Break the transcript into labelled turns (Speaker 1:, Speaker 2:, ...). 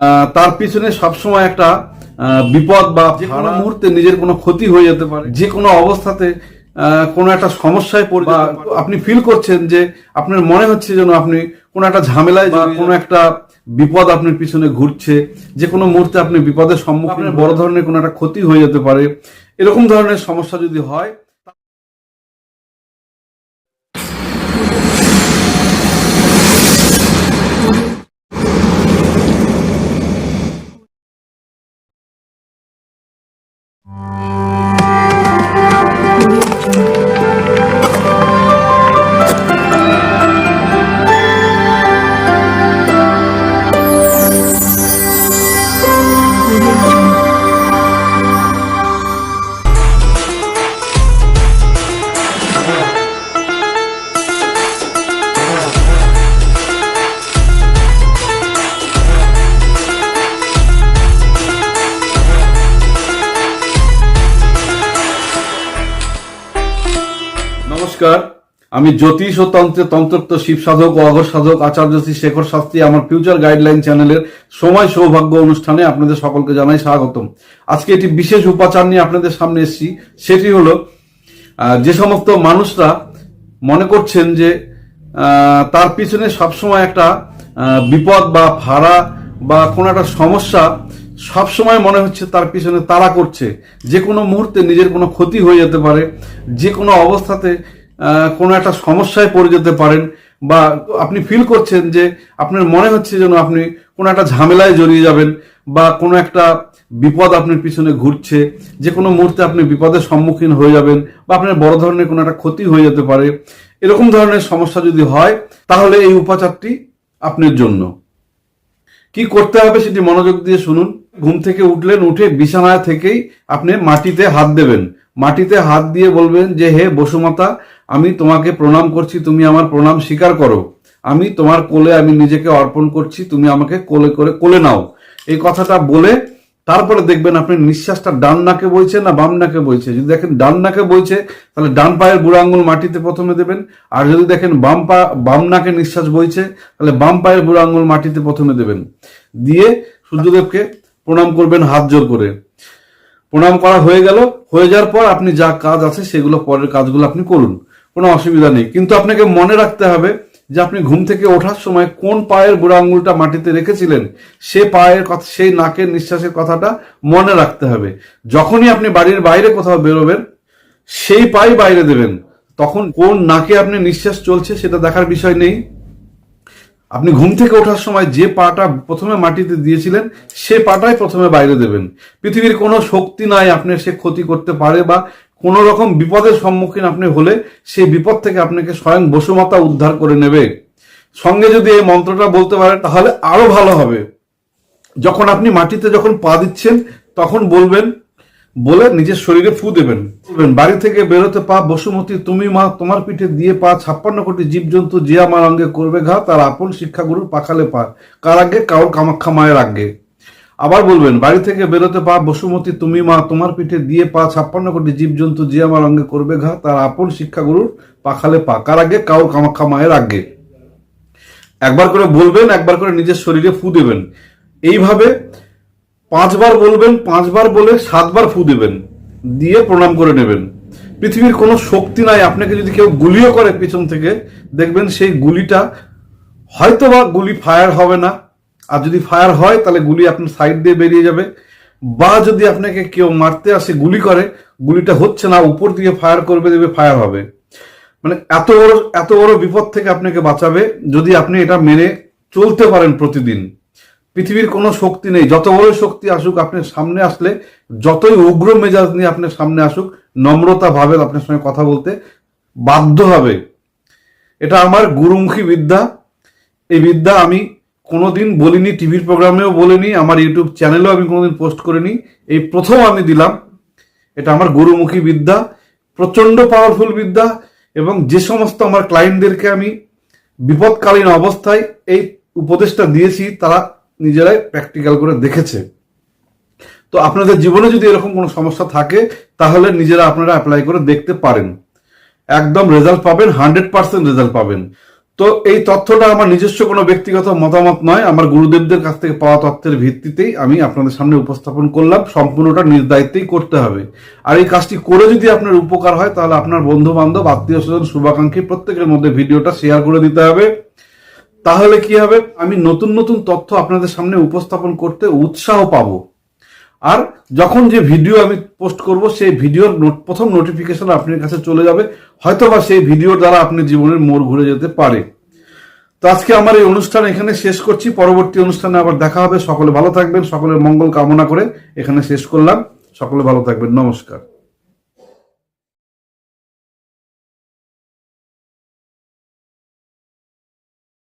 Speaker 1: আহ, তার পিছনে সবসময় একটা বিপদ বা যে কোনো মুহূর্তে নিজের কোনো ক্ষতি হয়ে যেতে পারে। যে কোনো অবস্থাতে কোনো একটা সমস্যায় পড়ে বা আপনি ফিল করছেন যে আপনার মনে হচ্ছে যেন আপনি কোনো একটা ঝামেলায় বা কোনো একটা বিপদ আপনার পিছনে ঘুরছে যে কোনো মুহূর্তে আপনি বিপদের সম্মুখীন বড় ধরনের কোনো একটা ক্ষতি হয়ে যেতে পারে। এরকম ধরনের সমস্যা যদি হয় নমস্কার। আমি জ্যোতিষ ও তন্ত্রে তন্ত্রত্ব শিব সাধক ও অঘর সাধক আচার্য শ্রী শেখর শাস্ত্রী আমার ফিউচার গাইডলাইন চ্যানেলের সময় সৌভাগ্য অনুষ্ঠানে আপনাদের সকলকে জানাই স্বাগতম। আজকে একটি বিশেষ উপাচার নিয়ে আপনাদের সামনে এসেছি। সেটি হলো যে সমস্ত মানুষরা মনে করছেন যে তার পিছনে সবসময় একটা বিপদ বা ভাড়া বা কোনো একটা সমস্যা সবসময় মনে হচ্ছে তার পিছনে তারা করছে। যে কোনো মুহূর্তে নিজের কোনো ক্ষতি হয়ে যেতে পারে। যে কোনো অবস্থাতে কোনো একটা সমস্যায় পড়ে যেতে পারেন বা আপনি ফিল করছেন যে আপনার মনে হচ্ছে যেন আপনি কোনো একটা ঝামেলায় জড়িয়ে যাবেন বা কোনো একটা বিপদ আপনার পিছনে ঘুরছে, যে কোনো মুহূর্তে আপনি বিপদের সম্মুখীন হয়ে যাবেন বা আপনার বড় ধরনের কোনো একটা ক্ষতি হয়ে যেতে পারে। এরকম ধরনের সমস্যা যদি হয়, তাহলে এই উপাচারটি আপনার জন্য। কি করতে হবে সেটি মনোযোগ দিয়ে শুনুন। ঘুম থেকে উঠলেন, উঠে বিছানায় থেকেই আপনি মাটিতে হাত দেবেন। মাটিতে হাত দিয়ে বলবেন যে, হে বসুমাতা আমি তোমাকে প্রণাম করছি, তুমি আমার প্রণাম স্বীকার করো। আমি তোমার কোলে আমি নিজেকে অর্পণ করছি, তুমি আমাকে কোলে করে কোলে নাও। এই কথাটা বলে তারপরে দেখবেন আপনি নিঃশ্বাসটা ডান নাকে বইছে না বাম নাকে বইছে। যদি দেখেন ডান নাকে বইছে, তাহলে ডান পায়ের বুড়ো আঙুল মাটিতে প্রথমে দেবেন। আর যদি দেখেন বাম পা, বাম নাকে নিঃশ্বাস বইছে, তাহলে বাম পায়ের বুড়ো আঙুল মাটিতে প্রথমে দেবেন। দিয়ে সূর্যদেবকে প্রণাম করবেন হাত জোর করে। প্রণাম করা হয়ে গেল। হয়ে যাওয়ার পর আপনি যা কাজ আছে সেগুলো পরের কাজগুলো আপনি করুন। কোনো অসুবিধা নেই। কিন্তু আপনাকে মনে রাখতে হবে যে আপনি ঘুম থেকে ওঠার সময় কোন পায়ের বুড়ো আঙুলটা মাটিতে রেখেছিলেন, সে পায়ের কথা, সেই নাকের নিঃশ্বাসের কথাটা মনে রাখতে হবে। যখনই আপনি বাড়ির বাইরে কোথাও বেরোবেন, সেই পাই বাইরে দেবেন। তখন কোন নাকে আপনি নিঃশ্বাস চলছে সেটা দেখার বিষয় নেই। আপনি ঘুম থেকে ওঠার সময় যে পাটা প্রথমে মাটিতে দিয়েছিলেন, সে পাটাই প্রথমে বাইরে দেবেন। পৃথিবীর কোনো শক্তি নাই আপনার সে ক্ষতি করতে পারে বা কোনো রকম বিপদের সম্মুখীন আপনি হলে সেই বিপদ থেকে আপনাকে স্বয়ং বসুমাতা উদ্ধার করে নেবে। সঙ্গে যদি এই মন্ত্রটা বলতে পারেন তাহলে আরও ভালো হবে। যখন আপনি মাটিতে যখন পা দিচ্ছেন, তখন বলবেন, বলে নিজের শরীরে ফু দেবেন। বাড়ি থেকে বেরোতে পা, বসুমতী, তুমি মা, তোমার পিঠে দিয়ে পা, ছাপ্পান্ন কোটি জীবজন্তু যে আমার অঙ্গে করবে ঘা, তার আপন শিক্ষাগুরুর পাখালে পা। কার আগে কাউর কামাখ্যা মায়ের আগে আবার বলবেন, বাড়ি থেকে বেরোতে পা, বসুমতী, তুমি, মা, তোমার পিঠে দিয়ে পা ছাপ্পান্ন কোটি জীবজন্তু যে আমার অঙ্গে করবে ঘা, তার আপন শিক্ষাগুরুর পাখালে পা। কার আগে? কাউর কামাখ্যা মায়ের আগে। একবার করে বলবেন, একবার করে নিজের শরীরে ফু দেবেন। এইভাবে পাঁচবার বলবেন, পাঁচবার বলে সাতবার ফু দেবেন। দিয়ে প্রণাম করে নেবেন। পৃথিবীর কোনো শক্তি নাই, আপনাকে যদি কেউ গুলিও করে পিছন থেকে, দেখবেন সেই গুলিটা হয়তো বা গুলি ফায়ার হবে না। আর যদি ফায়ার হয়, তাহলে গুলি আপনার সাইড দিয়ে বেরিয়ে যাবে। বা যদি আপনাকে কেউ মারতে আসে, গুলি করে, গুলিটা হচ্ছে না, উপর দিয়ে ফায়ার করবে দেবে ফায়ার হবে। মানে এত বড় এত বড় বিপদ থেকে আপনাকে বাঁচাবে, যদি আপনি এটা মেনে চলতে পারেন প্রতিদিন। পৃথিবীর কোনো শক্তি নেই। যত বড় শক্তি আসুক আপনার সামনে আসলে, যতই উগ্র মেজাজ নিয়ে আপনার সামনে আসুক, নম্রতা ভাবে আপনার সঙ্গে কথা বলতে বাধ্য হবে। এটা আমার গুরুমুখী বিদ্যা। এই বিদ্যা আমি কোনোদিন বলিনি, টিভির প্রোগ্রামেও বলিনি, আমার ইউটিউব চ্যানেলেও আমি কোনোদিন পোস্ট করিনি। এই প্রথম আমি দিলাম। এটা আমার গুরুমুখী বিদ্যা প্রচণ্ড পাওয়ারফুল বিদ্যা, এবং যে সমস্ত আমার ক্লায়েন্টদেরকে আমি বিপদকালীন অবস্থায় এই উপদেশটা দিয়েছি, তারা নিজেরাই প্র্যাকটিক্যাল করে দেখেছে। তো আপনাদের জীবনে যদি এরকম কোনো সমস্যা থাকে, তাহলে নিজেরা আপনারা অ্যাপ্লাই করে দেখতে পারেন। একদম রেজাল্ট পাবেন হান্ড্রেড পার্সেন্ট রেজাল্ট পাবেন। তো এই তথ্যটা আমার নিজস্ব কোনো ব্যক্তিগত মতামত নয়, আমার গুরুদেবদের কাছ থেকে পাওয়া তথ্যের ভিত্তিতেই আমি আপনাদের সামনে উপস্থাপন করলাম, সম্পূর্ণটা নির্দায়িত্বেই করতে হবে। আর এই কাজটি করে যদি আপনার উপকার হয়, তাহলে আপনার বন্ধু বান্ধব আত্মীয় স্বজন, শুভাকাঙ্ক্ষী প্রত্যেকের মধ্যে ভিডিওটা শেয়ার করে দিতে হবে। তাহলে কি হবে? আমি নতুন নতুন তথ্য আপনাদের সামনে উপস্থাপন করতে উৎসাহ পাবো। আর যখন যে ভিডিও আমি পোস্ট করব, সেই ভিডিওর প্রথম নোটিফিকেশন আপনার কাছে চলে যাবে। হয়তোবা সেই ভিডিওর দ্বারা আপনি জীবনের মোড় ঘুরে যেতে পারে। তো আজকে আমার এই অনুষ্ঠান এখানে শেষ করছি। পরবর্তী অনুষ্ঠানে আবার দেখা হবে। সকলে ভালো থাকবেন। সকলের মঙ্গল কামনা করে এখানে শেষ করলাম। সকলে ভালো থাকবেন। নমস্কার।